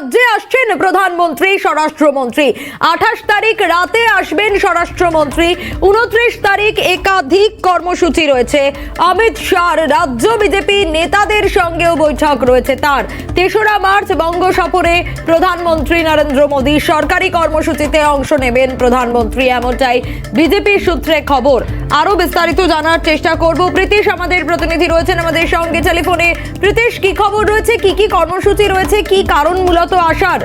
রাজ্যে আসছেন প্রধানমন্ত্রী, স্বরাষ্ট্রমন্ত্রী। আঠাশ তারিখ রাতে আসবেন স্বরাষ্ট্রমন্ত্রী। উনত্রিশ তারিখ একাধিক কর্মসূচি রয়েছে। অমিত শাহর রাজ্য বিজেপি নেতাদের সঙ্গেও বৈঠক রয়েছে তার। তেসরা মার্চ বঙ্গ সফরে প্রধানমন্ত্রী নরেন্দ্র মোদী সরকারি কর্মসূচিতে অংশ নেবেন প্রধানমন্ত্রী, এমনটাই বিজেপি সূত্রে খবর। আরও বিস্তারিত জানার চেষ্টা করব। প্রীতিশ আমাদের প্রতিনিধি রয়েছেন আমাদের সঙ্গে টেলিফোনে। প্রীতিশ কি খবর রয়েছে? কি কি কর্মসূচি রয়েছে? কি কারণ মূলত আসার?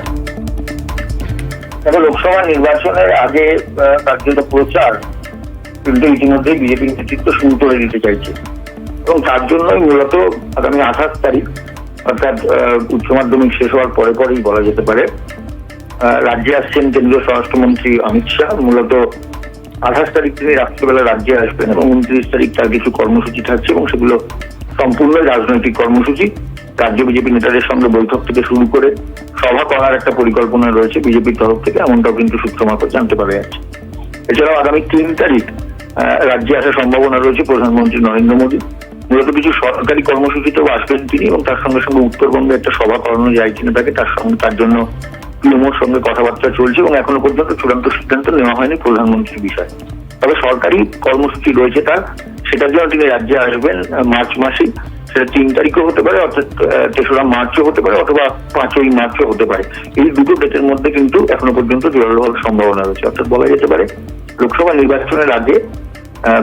দেখো লোকসভা নির্বাচনের আগে আহ, কার্যত প্রচার কিন্তু ইতিমধ্যে বিজেপি নেতৃত্ব শুরু করে দিতে চাইছে। এবং তার জন্যই মূলত আগামী আঠাশ তারিখ অর্থাৎ উচ্চ মাধ্যমিক শেষ হওয়ার পরে পরেই বলা যেতে পারে রাজ্যে আসছেন কেন্দ্রীয় স্বরাষ্ট্রমন্ত্রী অমিত শাহ। মূলত আঠাশ তারিখ তিনি রাত্রিবেলা রাজ্যে আসবেন এবং উনত্রিশ তারিখ তার কিছু কর্মসূচি থাকছে এবং সেগুলো সম্পূর্ণ রাজনৈতিক কর্মসূচি। রাজ্য বিজেপি নেতাদের সঙ্গে বৈঠক থেকে শুরু করে সভা করার একটা পরিকল্পনা রয়েছে বিজেপির তরফ থেকে, এমনটাও কিন্তু সূত্র জানতে পারা যাচ্ছে। এছাড়াও আগামী তিন তারিখ রাজ্যে আসার সম্ভাবনা রয়েছে প্রধানমন্ত্রী নরেন্দ্র মোদী। মূলত কিছু সরকারি কর্মসূচিতেও আসবেন তিনি এবং তার সঙ্গে সঙ্গে উত্তরবঙ্গে একটা সভা করানো যায় কিনা তাকে, তার সঙ্গে, তার জন্য পিএমওর সঙ্গে কথাবার্তা চলছে এবং এখনও পর্যন্ত চূড়ান্ত সিদ্ধান্ত নেওয়া হয়নি প্রধানমন্ত্রীর বিষয়ে। তবে সরকারি কর্মসূচি রয়েছে তার, সেটার জন্য তিনি রাজ্যে আসবেন মার্চ মাসে সেটা তিন তারিখও হতে পারে, অর্থাৎ তেসরা মার্চও হতে পারে অথবা পাঁচই মার্চও হতে পারে। এই দুটো ডেটের মধ্যে কিন্তু এখনও পর্যন্ত জোরালো হওয়ার সম্ভাবনা রয়েছে। অর্থাৎ বলা যেতে পারে, লোকসভা নির্বাচনের আগে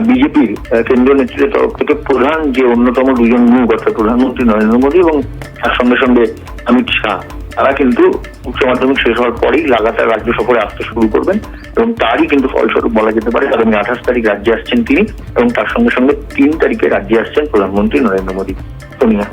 বিজেপির কেন্দ্রীয় নেতৃত্বের তরফ থেকে প্রধান যে অন্যতম দুজন মুখ, অর্থাৎ প্রধানমন্ত্রী নরেন্দ্র মোদী এবং তার সঙ্গে সঙ্গে অমিত শাহ তারা কিন্তু উচ্চ মাধ্যমিক শেষ হওয়ার পরেই লাগাতার রাজ্য সফরে আসতে শুরু করবেন এবং তারই কিন্তু ফলস্বরূপ বলা যেতে পারে আগামী আঠাশ তারিখ রাজ্যে আসছেন তিনি এবং তার সঙ্গে সঙ্গে তিন তারিখে রাজ্যে আসছেন প্রধানমন্ত্রী নরেন্দ্র মোদী। সোনিয়া।